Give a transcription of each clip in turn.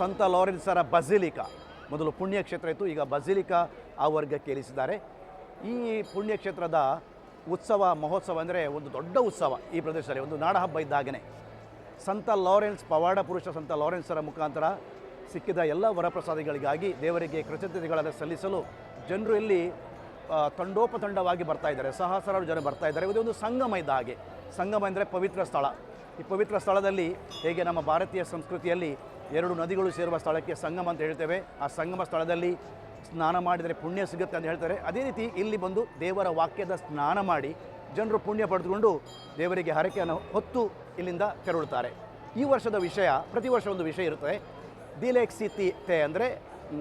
ಸಂತ ಲಾರೆನ್ಸರ ಬಸಿಲಿಕಾ. ಮೊದಲು ಪುಣ್ಯಕ್ಷೇತ್ರ ಇತ್ತು, ಈಗ ಬಸಿಲಿಕಾ ಆ ವರ್ಗಕ್ಕೆ ಇಳಿಸಿದ್ದಾರೆ. ಈ ಪುಣ್ಯಕ್ಷೇತ್ರದ ಉತ್ಸವ, ಮಹೋತ್ಸವ ಅಂದರೆ ಒಂದು ದೊಡ್ಡ ಉತ್ಸವ ಈ ಪ್ರದೇಶದಲ್ಲಿ. ಒಂದು ನಾಡಹಬ್ಬ ಇದ್ದಾಗನೇ. ಸಂತ ಲಾರೆನ್ಸ್, ಪವಾಡ ಪುರುಷ ಸಂತ ಲಾರೆನ್ಸರ ಮುಖಾಂತರ ಸಿಕ್ಕಿದ ಎಲ್ಲ ವರಪ್ರಸಾದಿಗಳಿಗಾಗಿ ದೇವರಿಗೆ ಕೃತಜ್ಞತೆಗಳನ್ನು ಸಲ್ಲಿಸಲು ಜನರು ಇಲ್ಲಿ ತಂಡೋಪತಂಡವಾಗಿ ಬರ್ತಾ ಇದ್ದಾರೆ. ಸಹಸ್ರಾರು ಜನ ಬರ್ತಾ ಇದ್ದಾರೆ. ಇದು ಒಂದು ಸಂಗಮ ಇದ್ದ ಹಾಗೆ. ಸಂಗಮ ಅಂದರೆ ಪವಿತ್ರ ಸ್ಥಳ. ಈ ಪವಿತ್ರ ಸ್ಥಳದಲ್ಲಿ ಹೇಗೆ ನಮ್ಮ ಭಾರತೀಯ ಸಂಸ್ಕೃತಿಯಲ್ಲಿ ಎರಡು ನದಿಗಳು ಸೇರುವ ಸ್ಥಳಕ್ಕೆ ಸಂಗಮ ಅಂತ ಹೇಳ್ತೇವೆ. ಆ ಸಂಗಮ ಸ್ಥಳದಲ್ಲಿ ಸ್ನಾನ ಮಾಡಿದರೆ ಪುಣ್ಯ ಸಿಗುತ್ತೆ ಅಂತ ಹೇಳ್ತಾರೆ. ಅದೇ ರೀತಿ ಇಲ್ಲಿ ಬಂದು ದೇವರ ವಾಕ್ಯದ ಸ್ನಾನ ಮಾಡಿ ಜನರು ಪುಣ್ಯ ಪಡೆದುಕೊಂಡು ದೇವರಿಗೆ ಹರಕೆಯನ್ನು ಹೊತ್ತು ಇಲ್ಲಿಂದ ತೆರಳುತ್ತಾರೆ. ಈ ವರ್ಷದ ವಿಷಯ, ಪ್ರತಿ ವರ್ಷ ಒಂದು ವಿಷಯ ಇರುತ್ತದೆ ದಿಲೆಕ್ಸಿತೆ ಅಂದರೆ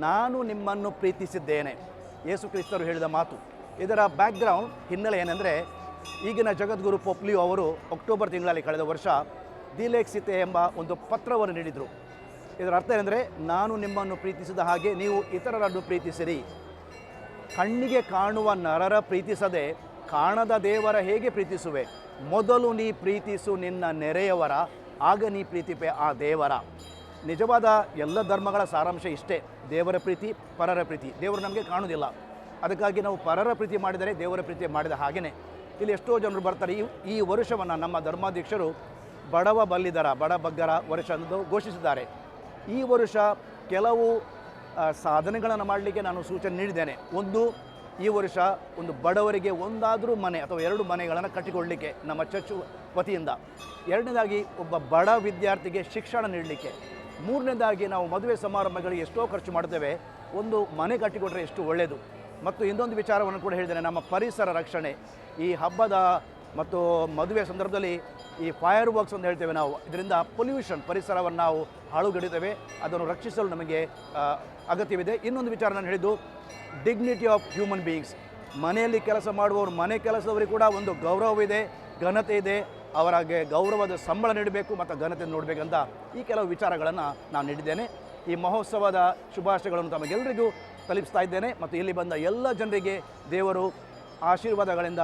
ನಾನು ನಿಮ್ಮನ್ನು ಪ್ರೀತಿಸಿದ್ದೇನೆ. ಯೇಸು ಕ್ರಿಸ್ತರು ಹೇಳಿದ ಮಾತು. ಇದರ ಬ್ಯಾಕ್ಗ್ರೌಂಡ್ ಹಿನ್ನೆಲೆ ಏನೆಂದರೆ ಈಗಿನ ಜಗದ್ಗುರು ಪೊಪ್ಲಿಯೋ ಅವರು ಅಕ್ಟೋಬರ್ ತಿಂಗಳಲ್ಲಿ ಕಳೆದ ವರ್ಷ ದಿಲೆಕ್ಸಿತೆ ಎಂಬ ಒಂದು ಪತ್ರವನ್ನು ನೀಡಿದರು. ಇದರ ಅರ್ಥ ಏನೆಂದರೆ ನಾನು ನಿಮ್ಮನ್ನು ಪ್ರೀತಿಸಿದ ಹಾಗೆ ನೀವು ಇತರರನ್ನು ಪ್ರೀತಿಸಿರಿ. ಕಣ್ಣಿಗೆ ಕಾಣುವ ನರರ ಪ್ರೀತಿಸದೆ ಕಾಣದ ದೇವರ ಹೇಗೆ ಪ್ರೀತಿಸುವೆ? ಮೊದಲು ನೀ ಪ್ರೀತಿಸು ನಿನ್ನ ನೆರೆಯವರ, ಆಗ ನೀ ಪ್ರೀತಿಪೆ ಆ ದೇವರ. ನಿಜವಾದ ಎಲ್ಲ ಧರ್ಮಗಳ ಸಾರಾಂಶ ಇಷ್ಟೇ. ದೇವರ ಪ್ರೀತಿ, ಪರರ ಪ್ರೀತಿ. ದೇವರು ನಮಗೆ ಕಾಣುವುದಿಲ್ಲ. ಅದಕ್ಕಾಗಿ ನಾವು ಪರರ ಪ್ರೀತಿ ಮಾಡಿದರೆ ದೇವರ ಪ್ರೀತಿ ಮಾಡಿದ ಹಾಗೆಯೇ ಇಲ್ಲಿ ಎಷ್ಟೋ ಜನರು ಬರ್ತಾರೆ. ಈ ಈ ವರ್ಷವನ್ನು ನಮ್ಮ ಧರ್ಮಾಧ್ಯಕ್ಷರು ಬಡವ ಬಲ್ಲಿದರ, ಬಡ ಬಗ್ಗರ ವರ್ಷ ಎಂದು ಘೋಷಿಸಿದ್ದಾರೆ. ಈ ವರ್ಷ ಕೆಲವು ಸಾಧನೆಗಳನ್ನು ಮಾಡಲಿಕ್ಕೆ ನಾನು ಸೂಚನೆ ನೀಡಿದ್ದೇನೆ. ಒಂದು, ಈ ವರ್ಷ ಒಂದು ಬಡವರಿಗೆ ಒಂದಾದರೂ ಮನೆ ಅಥವಾ ಎರಡು ಮನೆಗಳನ್ನು ಕಟ್ಟಿಕೊಳ್ಳಲಿಕ್ಕೆ ನಮ್ಮ ಚರ್ಚ್ ವತಿಯಿಂದ. ಎರಡನೇದಾಗಿ ಒಬ್ಬ ಬಡ ವಿದ್ಯಾರ್ಥಿಗೆ ಶಿಕ್ಷಣ ನೀಡಲಿಕ್ಕೆ. ಮೂರನೇದಾಗಿ ನಾವು ಮದುವೆ ಸಮಾರಂಭಗಳಿಗೆ ಎಷ್ಟೋ ಖರ್ಚು ಮಾಡ್ತೇವೆ. ಒಂದು ಮನೆ ಕಟ್ಟಿಕೊಟ್ರೆ ಎಷ್ಟು ಒಳ್ಳೆಯದು ಮತ್ತು ಇನ್ನೊಂದು ವಿಚಾರವನ್ನು ಕೂಡ ಹೇಳಿದ್ದೇನೆ. ನಮ್ಮ ಪರಿಸರ ರಕ್ಷಣೆ, ಈ ಹಬ್ಬದ ಮತ್ತು ಮದುವೆ ಸಂದರ್ಭದಲ್ಲಿ ಈ ಫೈರ್ ವರ್ಕ್ಸ್ ಅಂತ ಹೇಳ್ತೇವೆ ನಾವು. ಇದರಿಂದ ಪೊಲ್ಯೂಷನ್ ಪರಿಸರವನ್ನು ನಾವು ಹಾಳುಗಡಿತೇವೆ. ಅದನ್ನು ರಕ್ಷಿಸಲು ನಮಗೆ ಅಗತ್ಯವಿದೆ. ಇನ್ನೊಂದು ವಿಚಾರ ನಾನು ಹೇಳಿದ್ದು ಡಿಗ್ನಿಟಿ ಆಫ್ ಹ್ಯೂಮನ್ ಬೀಯಿಂಗ್ಸ್ ಮನೆಯಲ್ಲಿ ಕೆಲಸ ಮಾಡುವವರು, ಮನೆ ಕೆಲಸದವರಿಗೆ ಕೂಡ ಒಂದು ಗೌರವವಿದೆ, ಘನತೆ ಇದೆ. ಅವರಿಗೆ ಗೌರವದ ಸಂಬಳ ನೀಡಬೇಕು ಮತ್ತು ಘನತೆ ನೋಡಬೇಕಂತ ಈ ಕೆಲವು ವಿಚಾರಗಳನ್ನು ನಾನು ನೀಡಿದ್ದೇನೆ. ಈ ಮಹೋತ್ಸವದ ಶುಭಾಶಯಗಳನ್ನು ತಮಗೆಲ್ಲರಿಗೂ ತಲುಪಿಸ್ತಾ ಇದ್ದೇನೆ. ಮತ್ತು ಇಲ್ಲಿ ಬಂದ ಎಲ್ಲ ಜನರಿಗೆ ದೇವರು ಆಶೀರ್ವಾದಗಳಿಂದ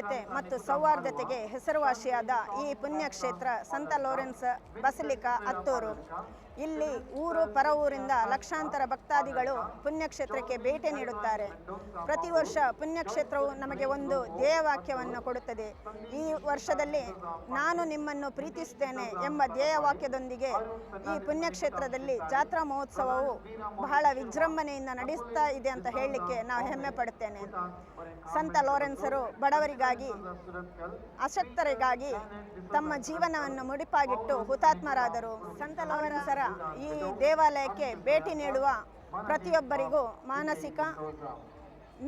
ಆ, ಭಾವೈಕ್ಯತೆ ಮತ್ತು ಸೌಹಾರ್ದತೆಗೆ ಹೆಸರುವಾಸಿಯಾದ ಈ ಪುಣ್ಯಕ್ಷೇತ್ರ ಸಂತ ಲೋರೆನ್ಸ್ ಬಸಲಿಕಾ ಅತ್ತೂರು. ಇಲ್ಲಿ ಊರು ಪರ ಊರಿಂದ ಲಕ್ಷಾಂತರ ಭಕ್ತಾದಿಗಳು ಪುಣ್ಯಕ್ಷೇತ್ರಕ್ಕೆ ಭೇಟಿ ನೀಡುತ್ತಾರೆ. ಪ್ರತಿ ವರ್ಷ ಪುಣ್ಯಕ್ಷೇತ್ರವು ನಮಗೆ ಒಂದು ಧ್ಯೇಯವಾಕ್ಯವನ್ನು ಕೊಡುತ್ತದೆ. ಈ ವರ್ಷದಲ್ಲಿ ನಾನು ನಿಮ್ಮನ್ನು ಪ್ರೀತಿಸುತ್ತೇನೆ ಎಂಬ ಧ್ಯೇಯವಾಕ್ಯದೊಂದಿಗೆ ಈ ಪುಣ್ಯಕ್ಷೇತ್ರದಲ್ಲಿ ಜಾತ್ರಾ ಮಹೋತ್ಸವವು ಬಹಳ ವಿಜೃಂಭಣೆಯಿಂದ ನಡೆಸ್ತಾ ಇದೆ ಅಂತ ಹೇಳಲಿಕ್ಕೆ ನಾವು ಹೆಮ್ಮೆ ಪಡುತ್ತೇನೆ. ಸಂತ ಲೋರೆನ್ಸರು ಬಡವರಿಗಾಗಿ ಅಶಕ್ತರಿಗಾಗಿ ತಮ್ಮ ಜೀವನವನ್ನು ಮುಡಿಪಾಗಿಟ್ಟು ಹುತಾತ್ಮರಾದರು. ಸಂತ ಸರ, ಈ ದೇವಾಲಯಕ್ಕೆ ಭೇಟಿ ನೀಡುವ ಪ್ರತಿಯೊಬ್ಬರಿಗೂ ಮಾನಸಿಕ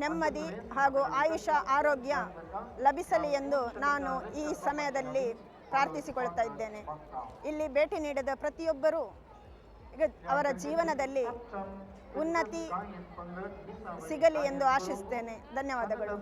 ನೆಮ್ಮದಿ ಹಾಗೂ ಆಯುಷ ಆರೋಗ್ಯ ಲಭಿಸಲಿ ಎಂದು ನಾನು ಈ ಸಮಯದಲ್ಲಿ ಪ್ರಾರ್ಥಿಸಿಕೊಳ್ತಾ ಇದ್ದೇನೆ. ಇಲ್ಲಿ ಭೇಟಿ ನೀಡಿದ ಪ್ರತಿಯೊಬ್ಬರೂ ಅವರ ಜೀವನದಲ್ಲಿ ಉನ್ನತಿ ಸಿಗಲಿ ಎಂದು ಆಶಿಸ್ತೇನೆ. ಧನ್ಯವಾದಗಳು.